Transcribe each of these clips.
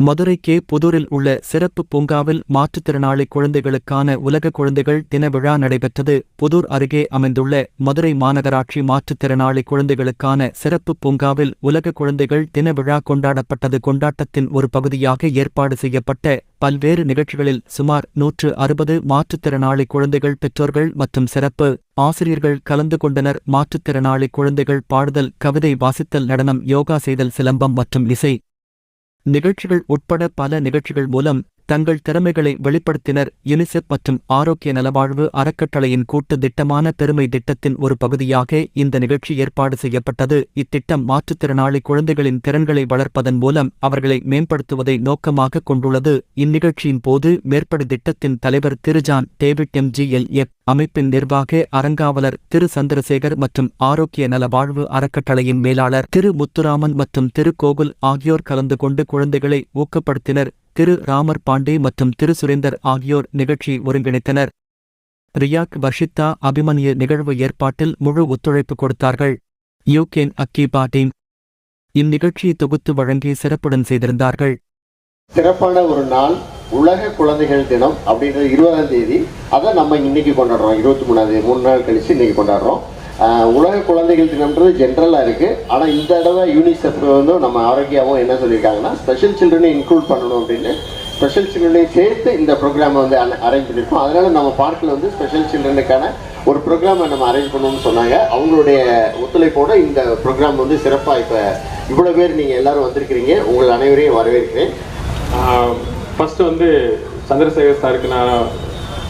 Madurai K Pudur உள்ள சிறப்பு பூங்காவில் மாற்றுத்திறனாளி குழந்தைகளுக்கான உலக குழந்தைகள் தின விழா நடைபெற்றது. புதூர் அருகே அமைந்துள்ள மதுரை மாநகராட்சி மாற்றுத்திறனாளி குழந்தைகளுக்கான சிறப்பு பூங்காவில் உலக குழந்தைகள் தின விழா கொண்டாடப்பட்டது. கொண்டாட்டத்தின் ஒரு பகுதியாக ஏற்பாடு செய்யப்பட்ட பல்வேறு நிகழ்ச்சிகளில் சுமார் நூற்று அறுபது மாற்றுத்திறனாளி குழந்தைகள் பெற்றோர்கள் மற்றும் சிறப்பு ஆசிரியர்கள் கலந்து கொண்டனர். மாற்றுத்திறனாளி குழந்தைகள் பாடுதல் கவிதை வாசித்தல் நடனம் யோகா செய்தல் சிலம்பம் மற்றும் இசை நிகழ்ச்சிகள் உட்பட பல நிகழ்ச்சிகள் மூலம் தங்கள் திறமைகளை வெளிப்படுத்தினர். யுனிசெப் மற்றும் ஆரோக்கிய நலவாழ்வு அறக்கட்டளையின் கூட்டு திட்டமான பெருமை திட்டத்தின் ஒரு பகுதியாக இந்த நிகழ்ச்சி ஏற்பாடு செய்யப்பட்டது. இத்திட்டம் மாற்றுத்திறனாளி குழந்தைகளின் திறன்களை வளர்ப்பதன் மூலம் அவர்களை மேம்படுத்துவதை நோக்கமாக கொண்டுள்ளது. இந்நிகழ்ச்சியின் போது மேற்படி திட்டத்தின் தலைவர் திரு ஜான் டேவிட் எம்ஜிஎல்எஃப் அமைப்பின் நிர்வாக அறங்காவலர் திரு. சந்திரசேகர் மற்றும் ஆரோக்கிய நலவாழ்வு அறக்கட்டளையின் மேலாளர் திரு. முத்துராமன் மற்றும் திரு. கோகுல் ஆகியோர் கலந்து கொண்டு குழந்தைகளை ஊக்கப்படுத்தினர். திரு ராமர் பாண்டே மற்றும் திரு சுரேந்தர் ஆகியோர் நிகழ்ச்சி ஒருங்கிணைத்தனர். ரியாக் வர்ஷித்தா அபிமன்யு நிகழ்வு ஏற்பாட்டில் முழு ஒத்துழைப்பு கொடுத்தார்கள். யூகேன் அக்கீபா டீம். இந்நிகழ்ச்சியை தொகுத்து வழங்கி சிறப்புடன் செய்திருந்தார்கள். சிறப்பான ஒரு நாள் உலக குழந்தைகள் தினம் அப்படின்றது இருபதாம் தேதி. அதை நம்ம இன்னைக்கு கொண்டாடுறோம். இருபத்தி மூணாம் தேதி மூணு நாள் கழிச்சு இன்னைக்கு கொண்டாடுறோம். உலக குழந்தைகள் தினம்ன்றது ஜென்ரலாக இருக்குது ஆனால் இந்த தடவை யூனிசெஃப் வந்து நம்ம ஆரோக்கியாவும் என்ன சொல்லியிருக்காங்கன்னா ஸ்பெஷல் சில்ட்ரனை இன்க்ளூட் பண்ணணும் அப்படின்னு ஸ்பெஷல் சில்ட்ரனையும் சேர்த்து இந்த ப்ரோக்ராமை வந்து அரேஞ்ச் பண்ணியிருக்கோம். அதனால் நம்ம பார்க்கில் வந்து ஸ்பெஷல் சில்ட்ரனுக்கான ஒரு ப்ரோக்ராமை நம்ம அரேஞ்ச் பண்ணணும்னு சொன்னாங்க. அவங்களுடைய ஒத்துழைப்போட இந்த ப்ரோக்ராம் வந்து சிறப்பாக இப்போ இவ்வளோ பேர் நீங்கள் எல்லோரும் வந்திருக்கிறீங்க. உங்கள் அனைவரையும் வரவேற்கிறேன். ஃபஸ்ட்டு வந்து சந்திரசேகர் சாருக்கு நான்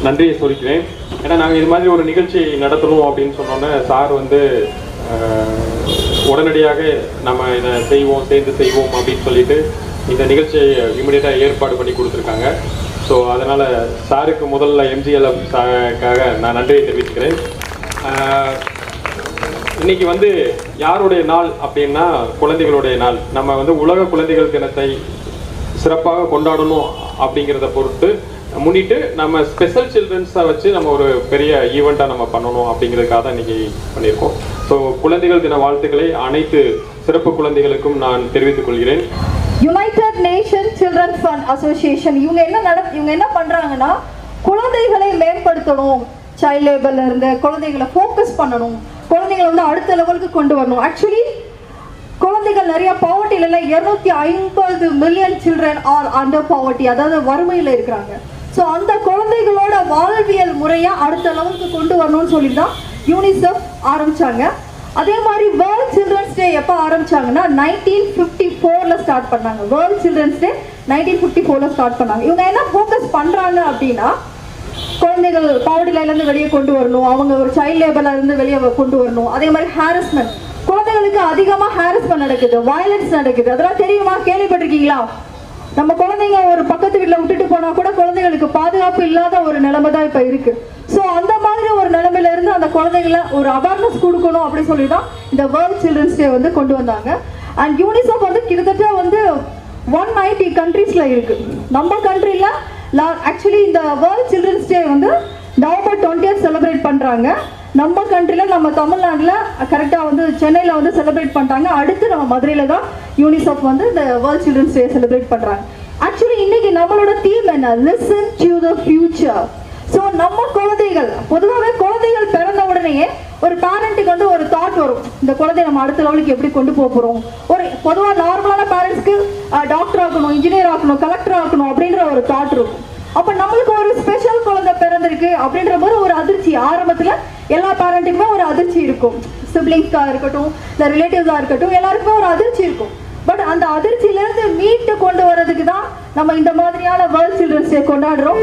நன்றியை சொல்லிக்கிறேன். ஏன்னா நாங்கள் இது மாதிரி ஒரு நிகழ்ச்சி நடத்தணும் அப்படின்னு சொன்னோன்னே சார் வந்து உடனடியாக நம்ம இதை செய்வோம் சேர்ந்து செய்வோம் அப்படின்னு சொல்லிட்டு இந்த நிகழ்ச்சியை இமீடியட்டாக ஏற்பாடு பண்ணி கொடுத்துருக்காங்க. ஸோ அதனால் சாருக்கு முதல்ல எம்ஜிஎல் சாருக்காக நான் நன்றியை தெரிவிச்சுக்கிறேன். இன்னைக்கு வந்து யாருடைய நாள் அப்படின்னா குழந்தைகளுடைய நாள். நம்ம வந்து உலக குழந்தைகள் தினத்தை சிறப்பாக கொண்டாடணும் அப்படிங்கிறத பொறுத்து முன்னிட்டு நம்ம ஸ்பெஷல் சில்ட்ரன்ஸை வச்சு நம்ம ஒரு பெரிய ஈவெண்ட்டாக நம்ம பண்ணணும் அப்படிங்கிறதுக்காக தான் இன்னைக்கு பண்ணியிருக்கோம். ஸோ குழந்தைகள் தின வாழ்த்துக்களை அனைத்து சிறப்பு குழந்தைகளுக்கும் நான் தெரிவித்துக் கொள்கிறேன். United nation children fund association இவங்க என்ன நட இவங்க என்ன பண்ணுறாங்கன்னா குழந்தைகளை மேம்படுத்தணும். சைல்ட் லேபர்ல இருந்து குழந்தைகளை ஃபோக்கஸ் பண்ணணும். குழந்தைகளை வந்து அடுத்த லெவலுக்கு கொண்டு வரணும். ஆக்சுவலி குழந்தைகள் நிறைய பாவர்ட்டில இருநூத்தி ஐம்பது million children are under poverty அதாவது வறுமையில இருக்கிறாங்க. ஸோ அந்த குழந்தைகளோட வாழ்வியல் முறையை அடுத்த லெவலுக்கு கொண்டு வரணும்னு சொல்லி தான் யூனிசெஃப் ஆரம்பித்தாங்க அதே மாதிரி வேர்ல்ட் சில்ட்ரன்ஸ் டே எப்போ ஆரம்பிச்சாங்கன்னா நைன்டீன் ஃபிஃப்டி ஃபோரில் ஸ்டார்ட் பண்ணாங்க. World children's day nineteen fifty ஃபோரில் ஸ்டார்ட் பண்ணாங்க. இவங்க என்ன ஃபோக்கஸ் பண்ணுறாங்க அப்படின்னா குழந்தைகள் பாவர்ட்டி வெளியே கொண்டு வரணும் அவங்க ஒரு சைல்ட் லேபர்லேருந்து வெளியே கொண்டு வரணும். அதே மாதிரி ஹாரஸ்மெண்ட் குழந்தைகளுக்கு அதிகமாக ஹாரஸ்மெண்ட் நடக்குது வயலன்ஸ் நடக்குது. அதெல்லாம் தெரியுமா? கேள்விப்பட்டிருக்கீங்களா? நம்ம குழந்தைங்க ஒரு பக்கத்து வீட்டில் விட்டுட்டு போனா கூட குழந்தைங்களுக்கு பாதுகாப்பு இல்லாத ஒரு நிலைமை தான் இப்போ இருக்கு. ஸோ அந்த மாதிரி ஒரு நிலைமையில இருந்து அந்த குழந்தைங்கள ஒரு அவேர்னஸ் கொடுக்கணும் அப்படின்னு சொல்லி தான் இந்த வேர்ல்ட் சில்ட்ரன்ஸ் டே வந்து கொண்டு வந்தாங்க. அண்ட் யூனிசெஃப் வந்து கிட்டத்தட்ட வந்து ஒன் நைன்டி கண்ட்ரீஸில் இருக்கு. நம்ம கண்ட்ரியில் ஆக்சுவலி இந்த வேர்ல்ட் சில்ட்ரன்ஸ் டே வந்து நவம்பர் டுவெண்ட்டியத் செலிப்ரேட் பண்ணுறாங்க நம்ம கண்ட்ரியில் நம்ம தமிழ்நாட்டில் கரெக்டாக வந்து சென்னையில் வந்து செலிப்ரேட் பண்ணுறாங்க அடுத்து நம்ம மதுரையில் தான் யூனிசெஃப் வந்து இந்த வேர்ல்ட் சில்ட்ரன்ஸ் டே செலிப்ரேட் பண்ணுறாங்க ஆக்சுவலி இன்னைக்கு நம்மளோட தீம் என்ன? Listen to the future so நம்ம குழந்தைகள் பொதுவாகவே குழந்தைகள் பிறந்த உடனேயே ஒரு பேரண்ட்டுக்கு வந்து ஒரு தாட் வரும். இந்த குழந்தைய நம்ம அடுத்த லெவலுக்கு எப்படி கொண்டு போக போகிறோம் ஒரு பொதுவாக நார்மலான பேரண்ட்ஸ்க்கு டாக்டர் ஆகணும் இன்ஜினியர் ஆகணும் கலெக்டர் ஆகணும் அப்படின்ற ஒரு தாட் இருக்கும். அப்போ நம்மளுக்கு ஒரு ஸ்பெஷல் குழந்தை பிறந்திருக்கு அப்படின்ற போது ஒரு அதிர்ச்சி ஆரம்பத்தில் எல்லா பேரண்ட்டுக்குமே ஒரு அதிர்ச்சி இருக்கும். சிப்ளிங்ஸ்க்காக இருக்கட்டும் இல்லை ரிலேட்டிவ்ஸாக இருக்கட்டும் எல்லாருக்குமே ஒரு அதிர்ச்சி இருக்கும். பட் அந்த அதிர்ச்சியிலேருந்து மீட்டு கொண்டு வர்றதுக்கு தான் நம்ம இந்த மாதிரியான வேர்ல்ட் சில்ட்ரன்ஸ் டே கொண்டாடுறோம்.